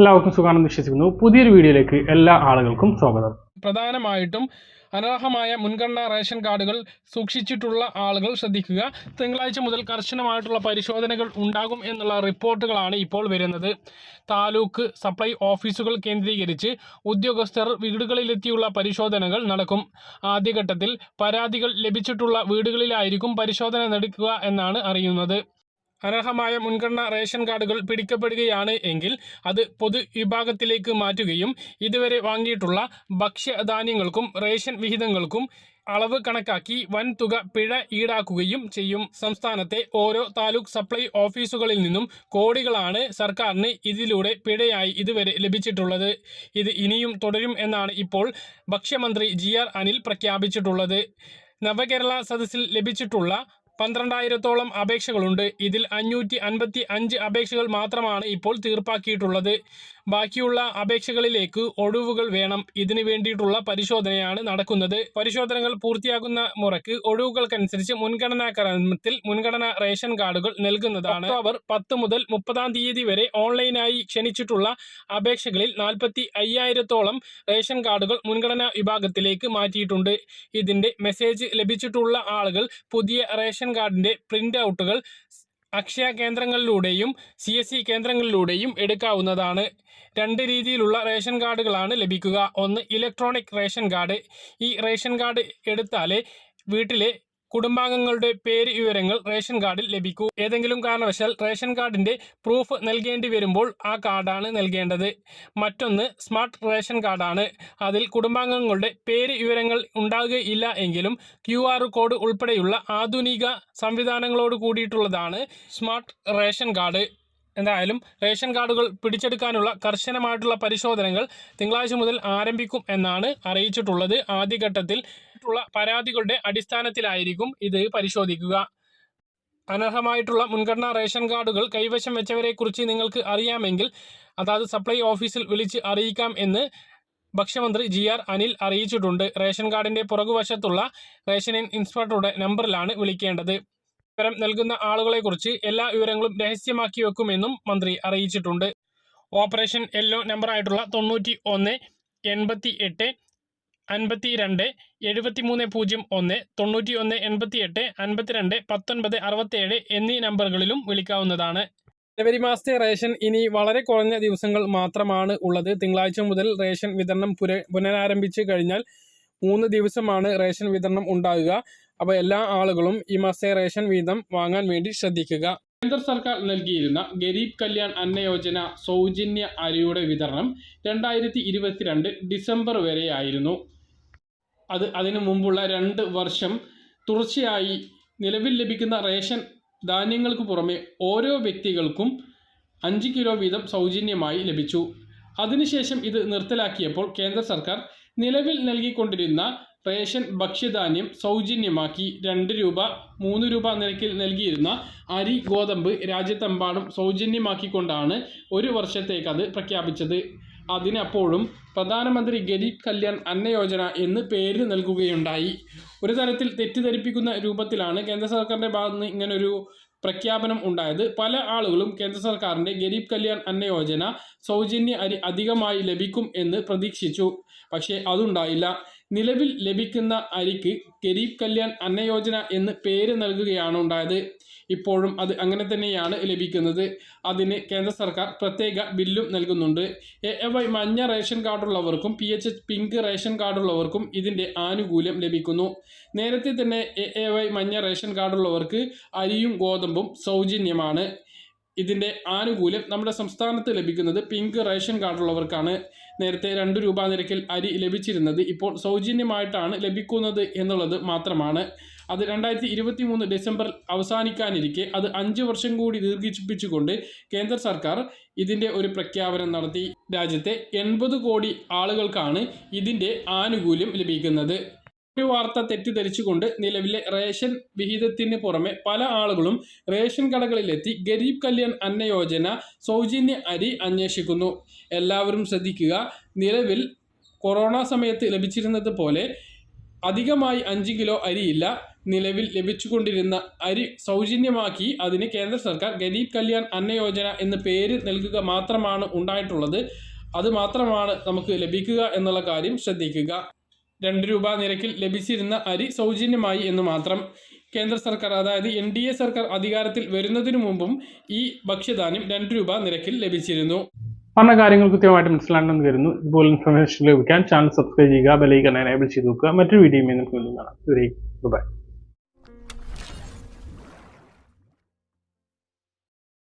എല്ലാവർക്കും സുഖാണെന്ന് വിശ്വസിക്കുന്നു. പുതിയൊരു വീഡിയോയിലേക്ക് എല്ലാ ആളുകൾക്കും സ്വാഗതം. പ്രധാനമായിട്ടും അനർഹമായ മുൻഗണനാ റേഷൻ കാർഡുകൾ സൂക്ഷിച്ചിട്ടുള്ള ആളുകൾ ശ്രദ്ധിക്കുക. തിങ്കളാഴ്ച മുതൽ കർശനമായിട്ടുള്ള പരിശോധനകൾ ഉണ്ടാകും എന്നുള്ള റിപ്പോർട്ടുകളാണ് ഇപ്പോൾ വരുന്നത്. താലൂക്ക് സപ്ലൈ ഓഫീസുകൾ കേന്ദ്രീകരിച്ച് ഉദ്യോഗസ്ഥർ വീടുകളിലെത്തിയുള്ള പരിശോധനകൾ നടക്കും. ആദ്യഘട്ടത്തിൽ പരാതികൾ ലഭിച്ചിട്ടുള്ള വീടുകളിലായിരിക്കും പരിശോധന നടക്കുക എന്നാണ് അറിയുന്നത്. അനർഹമായ മുൻഗണന റേഷൻ കാർഡുകൾ പിടിക്കപ്പെടുകയാണ് എങ്കിൽ അത് പൊതുവിഭാഗത്തിലേക്ക് മാറ്റുകയും ഇതുവരെ വാങ്ങിയിട്ടുള്ള ഭക്ഷ്യധാന്യങ്ങൾക്കും റേഷൻ വിഹിതങ്ങൾക്കും അളവ് കണക്കാക്കി വൻതുക പിഴ ഈടാക്കുകയും ചെയ്യും. സംസ്ഥാനത്തെ ഓരോ താലൂക്ക് സപ്ലൈ ഓഫീസുകളിൽ നിന്നും കോടികളാണ് സർക്കാരിന് ഇതിലൂടെ പിഴയായി ഇതുവരെ ലഭിച്ചിട്ടുള്ളത്. ഇത് ഇനിയും തുടരും എന്നാണ് ഇപ്പോൾ ഭക്ഷ്യമന്ത്രി ജി അനിൽ പ്രഖ്യാപിച്ചിട്ടുള്ളത്. നവകേരള സദസ്സിൽ ലഭിച്ചിട്ടുള്ള പന്ത്രണ്ടായിരത്തോളം അപേക്ഷകളുണ്ട്. ഇതിൽ അഞ്ഞൂറ്റി അൻപത്തി അഞ്ച് അപേക്ഷകൾ മാത്രമാണ് ഇപ്പോൾ തീർപ്പാക്കിയിട്ടുള്ളത്. ബാക്കിയുള്ള അപേക്ഷകളിലേക്ക് ഒഴിവുകൾ വേണം. ഇതിനു വേണ്ടിയിട്ടുള്ള പരിശോധനയാണ് നടക്കുന്നത്. പരിശോധനകൾ പൂർത്തിയാകുന്ന മുറയ്ക്ക് ഒഴിവുകൾക്കനുസരിച്ച് മുൻഗണനാ ക്രമത്തിൽ മുൻഗണനാ റേഷൻ കാർഡുകൾ നൽകുന്നതാണ്. ഒക്ടോബർ പത്ത് മുതൽ മുപ്പതാം തീയതി വരെ ഓൺലൈനായി ക്ഷണിച്ചിട്ടുള്ള അപേക്ഷകളിൽ നാൽപ്പത്തി അയ്യായിരത്തോളം റേഷൻ കാർഡുകൾ മുൻഗണനാ വിഭാഗത്തിലേക്ക് മാറ്റിയിട്ടുണ്ട്. ഇതിന്റെ മെസ്സേജ് ലഭിച്ചിട്ടുള്ള ആളുകൾ പുതിയ റേഷൻ കാർഡിന്റെ പ്രിന്റ് ഔട്ടുകൾ അക്ഷയ കേന്ദ്രങ്ങളിലൂടെയും സി എസ് സി കേന്ദ്രങ്ങളിലൂടെയും എടുക്കാവുന്നതാണ്. രണ്ട് രീതിയിലുള്ള റേഷൻ കാർഡുകളാണ് ലഭിക്കുക. ഒന്ന് ഇലക്ട്രോണിക് റേഷൻ കാർഡ്. ഈ റേഷൻ കാർഡ് എടുത്താലേ വീട്ടിലെ കുടുംബാംഗങ്ങളുടെ പേര് വിവരങ്ങൾ റേഷൻ കാർഡിൽ ലഭിക്കൂ. ഏതെങ്കിലും കാരണവശാൽ റേഷൻ കാർഡിന്റെ പ്രൂഫ് നൽകേണ്ടി വരുമ്പോൾ ആ കാർഡാണ് നൽകേണ്ടത്. മറ്റൊന്ന് സ്മാർട്ട് റേഷൻ കാർഡാണ്. അതിൽ കുടുംബാംഗങ്ങളുടെ പേര് വിവരങ്ങൾ ഉണ്ടാകുകയില്ല എങ്കിലും ക്യു ആർ കോഡ് ഉൾപ്പെടെയുള്ള ആധുനിക സംവിധാനങ്ങളോട് കൂടിയിട്ടുള്ളതാണ് സ്മാർട്ട് റേഷൻ കാർഡ്. എന്തായാലും റേഷൻ കാർഡുകൾ പിടിച്ചെടുക്കാനുള്ള കർശനമായിട്ടുള്ള പരിശോധനകൾ തിങ്കളാഴ്ച മുതൽ ആരംഭിക്കും എന്നാണ് അറിയിച്ചിട്ടുള്ളത്. ആദ്യഘട്ടത്തിൽ ഉള്ള പരാതികളുടെ അടിസ്ഥാനത്തിലായിരിക്കും ഇത് പരിശോധിക്കുക. അനർഹമായിട്ടുള്ള മുൻഗണനാ റേഷൻ കാർഡുകൾ കൈവശം വെച്ചവരെക്കുറിച്ച് നിങ്ങൾക്ക് അറിയാമെങ്കിൽ അതാത് സപ്ലൈ ഓഫീസിൽ വിളിച്ച് അറിയിക്കാം എന്ന് ഭക്ഷ്യമന്ത്രി ജി ആർ അനിൽ അറിയിച്ചിട്ടുണ്ട്. റേഷൻ കാർഡിന്റെ പുറകുവശത്തുള്ള റേഷൻ ഇൻസ്പെക്ടറുടെ നമ്പറിലാണ് വിളിക്കേണ്ടത്. വിവരം നൽകുന്ന ആളുകളെക്കുറിച്ച് എല്ലാ വിവരങ്ങളും രഹസ്യമാക്കി വെക്കുമെന്നും മന്ത്രി അറിയിച്ചിട്ടുണ്ട്. ഓപ്പറേഷൻ യെല്ലോ നമ്പറായിട്ടുള്ള തൊണ്ണൂറ്റി ഒന്ന് എൺപത്തി എട്ട് അൻപത്തി രണ്ട് എഴുപത്തി മൂന്ന് പൂജ്യം ഒന്ന് തൊണ്ണൂറ്റി ഒന്ന് എൺപത്തി എട്ട് അൻപത്തിരണ്ട് പത്തൊൻപത് അറുപത്തേഴ് എന്നീ നമ്പറുകളിലും വിളിക്കാവുന്നതാണ്. ജനുവരി മാസത്തെ റേഷൻ ഇനി വളരെ കുറഞ്ഞ ദിവസങ്ങൾ മാത്രമാണ് ഉള്ളത്. തിങ്കളാഴ്ച മുതൽ റേഷൻ വിതരണം പുര പുനരാരംഭിച്ച് കഴിഞ്ഞാൽ മൂന്ന് ദിവസമാണ് റേഷൻ വിതരണം ഉണ്ടാകുക. അപ്പോൾ എല്ലാ ആളുകളും ഈ മാസത്തെ റേഷൻ വീതം വാങ്ങാൻ വേണ്ടി ശ്രദ്ധിക്കുക. കേന്ദ്ര സർക്കാർ നൽകിയിരുന്ന ഗരീബ് കല്യാൺ അന്ന യോജന സൗജന്യ അരിയുടെ വിതരണം രണ്ടായിരത്തി ഇരുപത്തിരണ്ട് ഡിസംബർ വരെയായിരുന്നു. അത് അതിനു മുമ്പുള്ള രണ്ട് വർഷം തുടർച്ചയായി നിലവിൽ ലഭിക്കുന്ന റേഷൻ ധാന്യങ്ങൾക്ക് പുറമെ ഓരോ വ്യക്തികൾക്കും അഞ്ച് കിലോ വീതം സൗജന്യമായി ലഭിച്ചു. അതിനുശേഷം ഇത് നിർത്തലാക്കിയപ്പോൾ കേന്ദ്ര സർക്കാർ നിലവിൽ നൽകിക്കൊണ്ടിരുന്ന റേഷൻ ഭക്ഷ്യധാന്യം സൗജന്യമാക്കി രണ്ട് രൂപ മൂന്ന് രൂപ നിരക്കിൽ നൽകിയിരുന്ന അരി ഗോതമ്പ് രാജ്യത്തെമ്പാടും സൗജന്യമാക്കിക്കൊണ്ടാണ് ഒരു വർഷത്തേക്കത് പ്രഖ്യാപിച്ചത്. അതിനപ്പോഴും പ്രധാനമന്ത്രി ഗരീബ് കല്യാൺ അന്ന യോജന എന്ന് പേര് നൽകുകയുണ്ടായി. ഒരു തരത്തിൽ തെറ്റിദ്ധരിപ്പിക്കുന്ന രൂപത്തിലാണ് കേന്ദ്ര സർക്കാരിന്റെ ഭാഗത്ത് നിന്ന് ഇങ്ങനൊരു പ്രഖ്യാപനം ഉണ്ടായത്. പല ആളുകളും കേന്ദ്ര സർക്കാരിന്റെ ഗരീബ് കല്യാൺ അന്ന യോജന സൗജന്യ അരി അധികമായി ലഭിക്കും എന്ന് പ്രതീക്ഷിച്ചു. പക്ഷേ അതുണ്ടായില്ല. നിലവിൽ ലഭിക്കുന്ന അരിക്ക് ഗരീബ് കല്യാൺ അന്നയോജന എന്ന് പേര് നൽകുകയാണ് ഉണ്ടായത്. ഇപ്പോഴും അത് അങ്ങനെ തന്നെയാണ് ലഭിക്കുന്നത്. അതിന് കേന്ദ്ര സർക്കാർ പ്രത്യേക ബില്ലും നൽകുന്നുണ്ട്. എ എ വൈ മഞ്ഞ ration കാർഡുള്ളവർക്കും P H H pink ration കാർഡുള്ളവർക്കും ഇതിന്റെ ആനുകൂല്യം ലഭിക്കുന്നു. നേരത്തെ തന്നെ എ എ വൈ മഞ്ഞ റേഷൻ കാർഡുള്ളവർക്ക് അരിയും ഗോതമ്പും സൗജന്യമാണ്. ഇതിന്റെ ആനുകൂല്യം നമ്മുടെ സംസ്ഥാനത്ത് ലഭിക്കുന്നത് പിങ്ക് റേഷൻ കാർഡുള്ളവർക്കാണ് നേരത്തെ രണ്ട് രൂപ നിരക്കിൽ അരി ലഭിച്ചിരുന്നത് ഇപ്പോൾ സൗജന്യമായിട്ടാണ് ലഭിക്കുന്നത് എന്നുള്ളത് മാത്രമാണ്. അത് രണ്ടായിരത്തി ഇരുപത്തി മൂന്ന് ഡിസംബറിൽ അവസാനിക്കാനിരിക്കെ അത് അഞ്ച് വർഷം കൂടി ദീർഘിപ്പിച്ചുകൊണ്ട് കേന്ദ്ര സർക്കാർ ഇതിന്റെ ഒരു പ്രഖ്യാപനം നടത്തി. രാജ്യത്തെ എൺപത് കോടി ആളുകൾക്കാണ് ഇതിന്റെ ആനുകൂല്യം ലഭിക്കുന്നത്. ഒരു വാർത്ത തെറ്റിദ്ധരിച്ചുകൊണ്ട് നിലവിലെ റേഷൻ വിഹിതത്തിന് പുറമെ പല ആളുകളും റേഷൻ കടകളിലെത്തി ഗരീബ് കല്യാൺ അന്ന യോജന സൗജന്യ അരി അന്വേഷിക്കുന്നു. എല്ലാവരും ശ്രദ്ധിക്കുക നിലവിൽ കൊറോണ സമയത്ത് ലഭിച്ചിരുന്നത് പോലെ അധികമായി അഞ്ച് കിലോ അരിയില്ല. നിലവിൽ ലഭിച്ചുകൊണ്ടിരുന്ന അരി സൗജന്യമാക്കി അതിന് കേന്ദ്ര സർക്കാർ ഗരീബ് കല്യാൺ അന്ന യോജന എന്ന് പേര് നൽകുക മാത്രമാണ് ഉണ്ടായിട്ടുള്ളത്. അത് മാത്രമാണ് നമുക്ക് ലഭിക്കുക എന്നുള്ള കാര്യം ശ്രദ്ധിക്കുക. രണ്ട് രൂപ നിരക്കിൽ ലഭിച്ചിരുന്ന അരി സൗജന്യമായി എന്ന് മാത്രം കേന്ദ്ര സർക്കാർ അതായത് എൻ ഡി എ സർക്കാർ അധികാരത്തിൽ വരുന്നതിനു മുമ്പും ഈ ഭക്ഷ്യധാന്യം രണ്ട് രൂപ നിരക്കിൽ ലഭിച്ചിരുന്നു. പറഞ്ഞ കാര്യങ്ങൾ കൃത്യമായിട്ട് മനസ്സിലാണെന്ന് കരുതുന്നു ഇതുപോലെ ഇൻഫർമേഷൻ ലഭിക്കാൻ ചാനൽ സബ്സ്ക്രൈബ് ചെയ്യുക ബെലൈക്കൺ എനേബിൾ ചെയ്ത് നോക്കുക. മറ്റൊരു വീഡിയോയും നമുക്ക് കാണാം. ബൈ